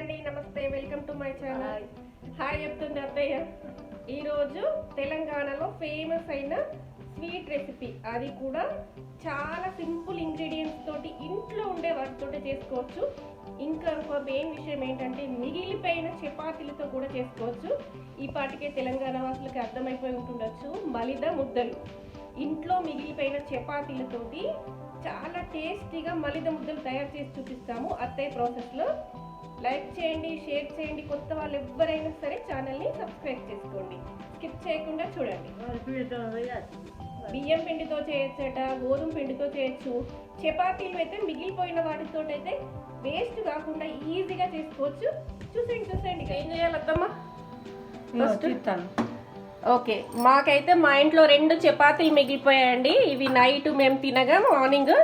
అండి నమస్తే welcome to my channel. Hi. చెప్తుంది అత్తయ్య. ఈరోజు తెలంగాణలో ఫేమస్ అయిన స్వీట్ రెసిపీ. అది కూడా చాలా సింపుల్ ఇంగ్రీడియంట్స్ తోటి ఇంట్లో ఉండే వాటితోటి చేసుకోవచ్చు. ఇంకా ఇంకో మెయిన్ విషయం ఏంటంటే మిగిలిపోయిన చపాతీలతో కూడా చేసుకోవచ్చు. ఈ పాటికే తెలంగాణ వాసులకి అర్థమైపోయి ఉంటుండొచ్చు. మలిద ముద్దలు. ఇంట్లో మిగిలిపోయిన చపాతీలతోటి చాలా టేస్టీగా మలిద ముద్దలు తయారు చేసి చూపిస్తాము అత్తయ్య ప్రాసెస్లో. లైక్ చేయండి షేర్ చేయండి కొత్త వాళ్ళు ఎవరైనా సరే ఛానల్ని సబ్స్క్రైబ్ చేసుకోండి. స్కిప్ చేయకుండా చూడండి. బియ్యం పిండితో చేయొచ్చట గోధుమ పిండితో చేయొచ్చు. చపాతీలు అయితే మిగిలిపోయిన వాటితో అయితే వేస్ట్ కాకుండా ఈజీగా చేసుకోవచ్చు. చూసేయండి చూసేయండి ఏం చేయాలి అత్తమ్మ First? ఓకే మాకైతే మా ఇంట్లో రెండు చపాతీలు మిగిలిపోయాయండి. ఇవి నైట్ మేము తినగా మార్నింగ్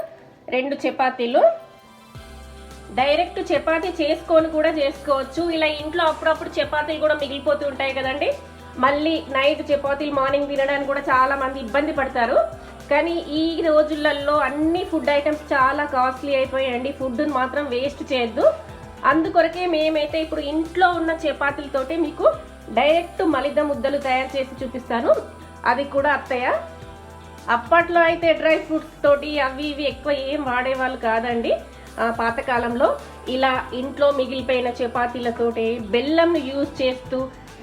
రెండు చపాతీలు. డైరెక్ట్ చపాతీ చేసుకొని కూడా చేసుకోవచ్చు. ఇలా ఇంట్లో అప్పుడప్పుడు చపాతీలు కూడా మిగిలిపోతూ ఉంటాయి కదండి. మళ్ళీ నైట్ చపాతీలు మార్నింగ్ తినడానికి కూడా చాలా మంది ఇబ్బంది పడతారు. కానీ ఈ రోజులలో అన్ని ఫుడ్ ఐటమ్స్ చాలా కాస్ట్లీ అయిపోయాయండి. ఫుడ్ మాత్రం వేస్ట్ చేయొద్దు. అందుకొరకే మేమైతే ఇప్పుడు ఇంట్లో ఉన్న చపాతీలతోటి మీకు డైరెక్ట్ మలిద ముద్దలు తయారు చేసి చూపిస్తాను. అది కూడా అత్తయ్య. అప్పట్లో అయితే డ్రై ఫ్రూట్స్ తోటి అవి ఇవి ఎక్కువ ఏం వాడేవాళ్ళు కాదండి. పాతకాలంలో ఇలా ఇంట్లో మిగిలిపోయిన చపాతీలతోటి బెల్లంను యూజ్ చేస్తూ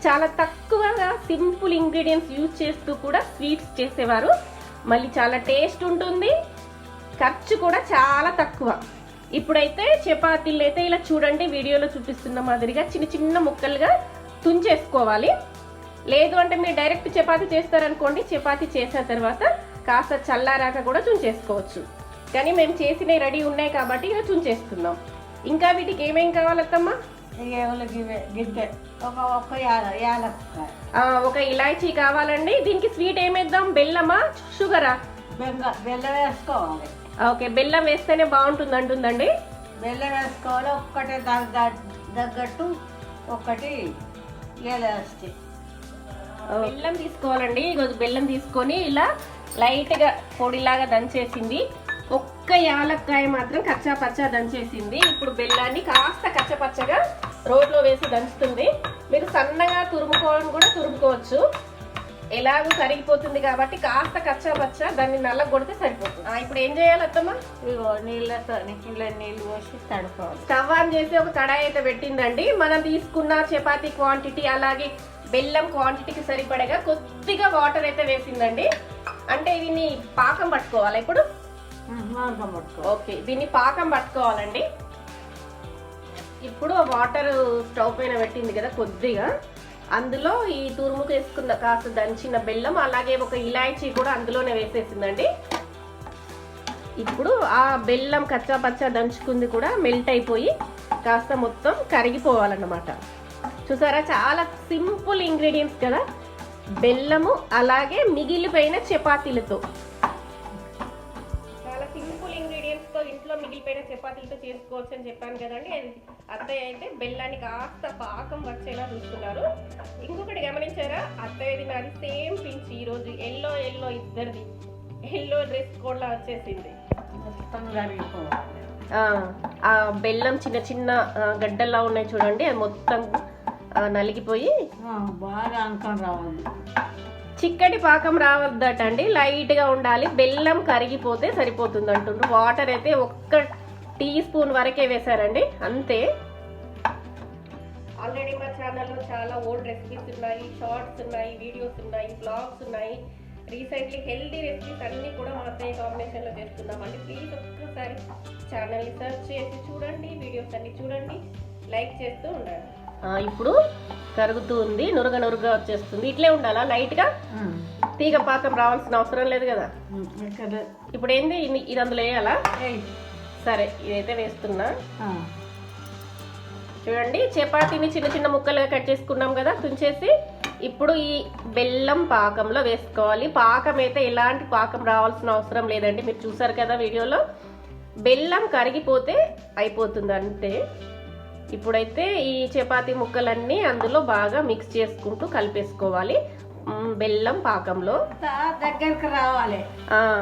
చాలా తక్కువగా సింపుల్ ఇంగ్రీడియంట్స్ యూజ్ చేస్తూ కూడా స్వీట్స్ చేసేవారు. మళ్ళీ చాలా టేస్ట్ ఉంటుంది ఖర్చు కూడా చాలా తక్కువ. ఇప్పుడైతే చపాతీలు అయితే ఇలా చూడండి వీడియోలో చూపిస్తున్న మాదిరిగా చిన్న చిన్న ముక్కలుగా తుంచేసుకోవాలి. లేదు అంటే మీరు డైరెక్ట్ చపాతీ చేస్తారనుకోండి చపాతీ చేసిన తర్వాత కాస్త చల్లారాక కూడా తుంచేసుకోవచ్చు. కానీ మేము చేసినవి రెడీ ఉన్నాయి కాబట్టి ఇక చుంచేస్తున్నాం ఇంకా వీటికి ఏమేం కావాలత్తమ్మా? గిద్దె ఒక ఒక్క ఒక ఇలాచీ కావాలండి. దీనికి స్వీట్ ఏమేద్దాం? బెల్లమా? షుగరా? బెల్లం వేసుకోవాలి. ఓకే బెల్లం వేస్తేనే బాగుంటుంది అంటుందండి. బెల్లం వేసుకోవాలి. ఒక్కటే తగ్గట్టు వేస్తే. బెల్లం తీసుకోవాలండి. ఇగో బెల్లం తీసుకొని ఇలా లైట్గా పొడిలాగా దంచేసింది. ఒక్క యాలక్కాయ మాత్రం కచ్చా పచ్చా దంచేసింది. ఇప్పుడు బెల్లాన్ని కాస్త కచ్చపచ్చగా రోడ్లో వేసి దంచుతుంది. మీరు సన్నగా తురుముకోవడం కూడా తురుముకోవచ్చు. ఎలాగో కరిగిపోతుంది కాబట్టి కాస్త కచ్చా పచ్చా దాన్ని నల్ల కొడితే సరిపోతుంది. ఆ, ఇప్పుడు ఏం చేయాలి అత్తమ్మ? ఇగో నీళ్ళతో నీళ్ళ నీళ్ళు పోసి తడుకోవాలి. స్టవ్ ఆన్ చేసి ఒక కడాయి అయితే పెట్టిందండి. మనం తీసుకున్న చపాతీ క్వాంటిటీ అలాగే బెల్లం క్వాంటిటీకి సరిపడగా కొద్దిగా వాటర్ అయితే వేసిందండి. అంటే దీన్ని పాకం పట్టుకోవాలి ఇప్పుడు? ఓకే దీన్ని పాకం పట్టుకోవాలండి. ఇప్పుడు వాటర్ స్టవ్ పైన పెట్టింది కదా కొద్దిగా. అందులో ఈ తురుముకు వేసుకున్న కాస్త దంచిన బెల్లం అలాగే ఒక ఇలాయచీ కూడా అందులోనే వేసేసిందండి. ఇప్పుడు ఆ బెల్లం కచ్చా పచ్చా దంచుకుంది కూడా మెల్ట్ అయిపోయి కాస్త మొత్తం కరిగిపోవాలన్నమాట. చూసారా? చాలా సింపుల్ ఇంగ్రీడియంట్స్ కదా. బెల్లము అలాగే మిగిలిపోయిన చపాతీలతో. చపాతీలతో చేసుకోవచ్చు అని చెప్పాను కదండి. అత్తయ్య అయితే బెల్లాన్ని కాస్త పాకం వచ్చేలా చూస్తున్నారు. ఇంకొకటి గమనించారా? అత్తయ్యది నాది సేమ్ పించ్ ఈ రోజు ఎల్లో ఎల్లో ఇద్దరిది. ఎల్లో డ్రెస్ కోడ్లా వచ్చేసింది. ఆ, బెల్లం చిన్న చిన్న గడ్డల్లా ఉన్నాయి చూడండి. అది మొత్తం నలిగిపోయి ఆ, బాగా అంకం రావాలి. చిక్కటి పాకం రావద్దట అండి లైట్గా ఉండాలి. బెల్లం కరిగిపోతే సరిపోతుంది అంటుండ్రు వాటర్ అయితే ఒక్క టీ స్పూన్ వరకే వేశారండి అంతే. ఆల్రెడీ మా ఛానల్లో చాలా ఓల్డ్ రెసిపీస్ ఉన్నాయి షార్ట్స్ ఉన్నాయి వీడియోస్ ఉన్నాయి బ్లాగ్స్ ఉన్నాయి. రీసెంట్లీ హెల్దీ రెసిపీస్ అన్ని కూడా మా అత్తయ్య కాంబినేషన్లో చేస్తున్నామండి. ప్లీజ్ ఒక్కసారి ఛానల్ని సెర్చ్ చేసి చూడండి వీడియోస్ అన్ని చూడండి లైక్ చేస్తూ ఉండండి. ఇప్పుడు కరుగుతూ ఉంది నురగ నురుగా వచ్చేస్తుంది. ఇట్లే ఉండాలా లైట్గా తీగ పాకం రావాల్సిన అవసరం లేదు కదా? ఇక్కడ ఇప్పుడు ఏంది ఇది- అందులో వేయాలా? ఏయ్. సరే ఇదైతే వేస్తున్నా. చూడండి చపాతీని చిన్న చిన్న ముక్కలుగా కట్ చేసుకున్నాం కదా తుంచేసి ఇప్పుడు ఈ బెల్లం పాకంలో వేసుకోవాలి. పాకం అయితే ఎలాంటి పాకం రావాల్సిన అవసరం లేదండి మీరు చూసారు కదా వీడియోలో. బెల్లం కరిగిపోతే అయిపోతుంది అంతే. ఇప్పుడైతే ఈ చపాతీ ముక్కలన్నీ అందులో బాగా మిక్స్ చేసుకుంటూ కలిపేసుకోవాలి. బెల్లం పాకంలో. దగ్గరికి రావాలి.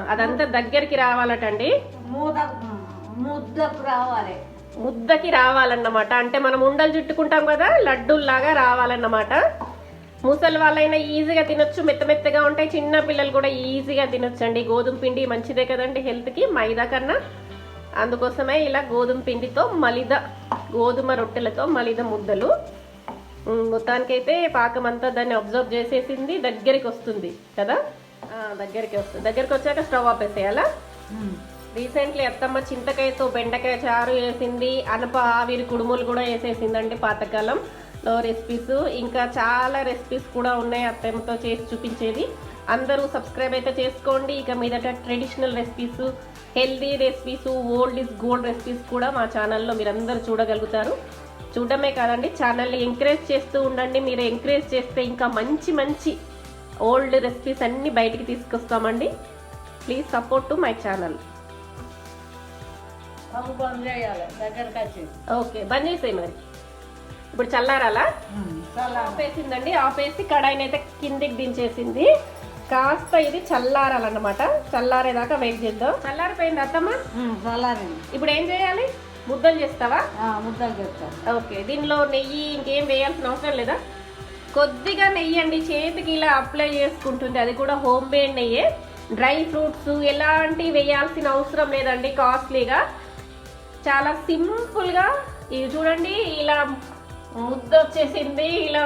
అదంతా దగ్గరికి రావాలటండి. మూద ముద్దకు రావాలి. ముద్దకి రావాలన్నమాట. అంటే మనం ఉండలు చుట్టుకుంటాం కదా లడ్డూల్లాగా రావాలన్నమాట. ముసలి వాళ్ళైనా ఈజీగా తినొచ్చు మెత్త మెత్తగా ఉంటాయి. చిన్న పిల్లలు కూడా ఈజీగా తినొచ్చు అండి గోధుమ పిండి మంచిదే కదండి హెల్త్కి మైదా కన్నా. అందుకోసమే ఇలా గోధుమ పిండితో మలిద గోధుమ రొట్టెలతో మలిద ముద్దలు. మొత్తానికైతే పాకం అంతా దాన్ని అబ్జర్వ్ చేసేసింది దగ్గరికి వస్తుంది కదా? దగ్గరికి వస్తుంది. దగ్గరికి వచ్చాక స్టవ్ ఆపేసేయాలా? రీసెంట్లీ అత్తమ్మ చింతకాయతో బెండకాయ చారు వేసింది అనప ఆవిరి కుడుములు కూడా వేసేసిందండి పాతకాలం. లో రెసిపీస్ ఇంకా చాలా రెసిపీస్ కూడా ఉన్నాయి అత్తమ్మతో చేసి చూపించేది. అందరూ సబ్స్క్రైబ్ అయితే చేసుకోండి. ఇక మీదట traditional recipes healthy recipes old is gold recipes కూడా మా ఛానల్లో మీరందరూ చూడగలుగుతారు. చూడడమే కాదండి ఛానల్ని ఎంకరేజ్ చేస్తూ ఉండండి. మీరు ఎంకరేజ్ చేస్తే ఇంకా మంచి మంచి ఓల్డ్ రెసిపీస్ అన్నీ బయటికి తీసుకొస్తామండి. Please support to my channel okay బంద్ చేసేయి మరి. ఇప్పుడు చల్లారాలా? ఆపేసిందండి ఆపేసి కడాయిని అయితే కిందికి దించేసింది. కాస్త ఇది చల్లారాలన్నమాట. చల్లారేదాకా వెయిట్ చేద్దాం. చల్లారిపోయింది అత్తమ్మ? చల్లారింది. ఇప్పుడు ఏం చేయాలి? ముద్దలు చేస్తావా? ముద్దలు చెప్తాను ఓకే దీనిలో నెయ్యి ఇంకేం వేయాల్సిన అవసరం లేదా? కొద్దిగా నెయ్యి అండి చేతికి ఇలా అప్లై చేసుకుంటుంది. అది కూడా హోమ్ మేడ్ నెయ్యే. డ్రై ఫ్రూట్స్ ఎలాంటివి వేయాల్సిన అవసరం లేదండి కాస్ట్లీగా చాలా సింపుల్గా ఇవి చూడండి ఇలా ముద్ద వచ్చేసింది ఇలా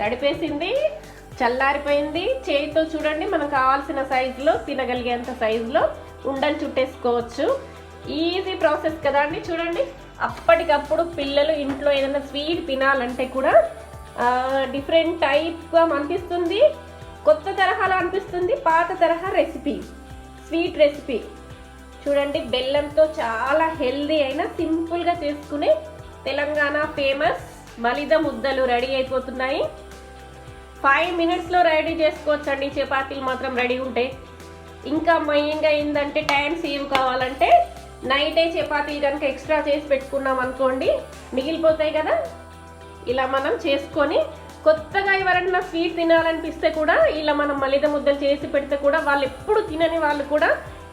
తడిపేసింది చల్లారిపోయింది. చేతితో చూడండి మనకు కావాల్సిన సైజులో తినగలిగేంత సైజులో ఉండలు చుట్టేసుకోవచ్చు. ఈజీ ప్రాసెస్ కదా అండి చూడండి. అప్పటికప్పుడు పిల్లలు ఇంట్లో ఏదైనా స్వీట్ తినాలంటే కూడా డిఫరెంట్ టైప్గా అనిపిస్తుంది. కొత్త తరహాలో అనిపిస్తుంది పాత తరహా రెసిపీ స్వీట్ రెసిపీ చూడండి బెల్లంతో చాలా హెల్దీ అయిన సింపుల్గా చేసుకునే తెలంగాణ ఫేమస్ మలిద ముద్దలు రెడీ అయిపోతున్నాయి. ఫైవ్ మినిట్స్లో రెడీ చేసుకోవచ్చండి చపాతీలు మాత్రం రెడీ ఉంటాయి ఇంకా మెయిన్గా ఏంటంటే టైం సేవ్ కావాలంటే నైటే చపాతీలు కనుక ఎక్స్ట్రా చేసి పెట్టుకున్నాం అనుకోండి మిగిలిపోతాయి కదా. ఇలా మనం చేసుకొని కొత్తగా ఎవరన్నా స్వీట్ తినాలనిపిస్తే కూడా ఇలా మనం మలిద ముద్దలు చేసి పెడితే కూడా వాళ్ళు ఎప్పుడు తినని వాళ్ళు కూడా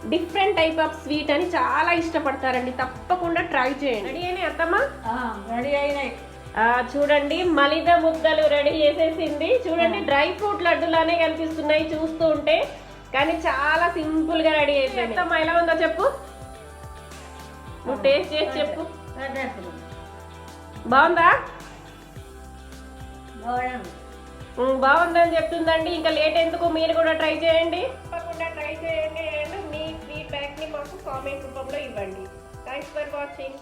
డిఫరెంట్ టైప్ ఆఫ్ స్వీట్ అని చాలా ఇష్టపడతారండి. తప్పకుండా ట్రై చేయండి. రెడీ అయినాయి అత్తమ్మా? రెడీ అయినాయి. ఆ, చూడండి మలిద ముద్దలు రెడీ చేసేసింది. చూడండి డ్రై ఫ్రూట్ లడ్డులానే కనిపిస్తున్నాయి చూస్తూ ఉంటే. కానీ చాలా సింపుల్గా రెడీ అయిపోయింది అత్తమ్మ ఎలా ఉందో చెప్పు. నువ్వు టేస్ట్ చేసి చెప్పు. బాగుందా? బాగుందని చెప్తుందండి. ఇంకా లేట్ ఎందుకు? మీరు కూడా ట్రై చేయండి. తప్పకుండా ట్రై చేయండి. కామెంట్ రూపంలో ఇవ్వండి. Thanks for watching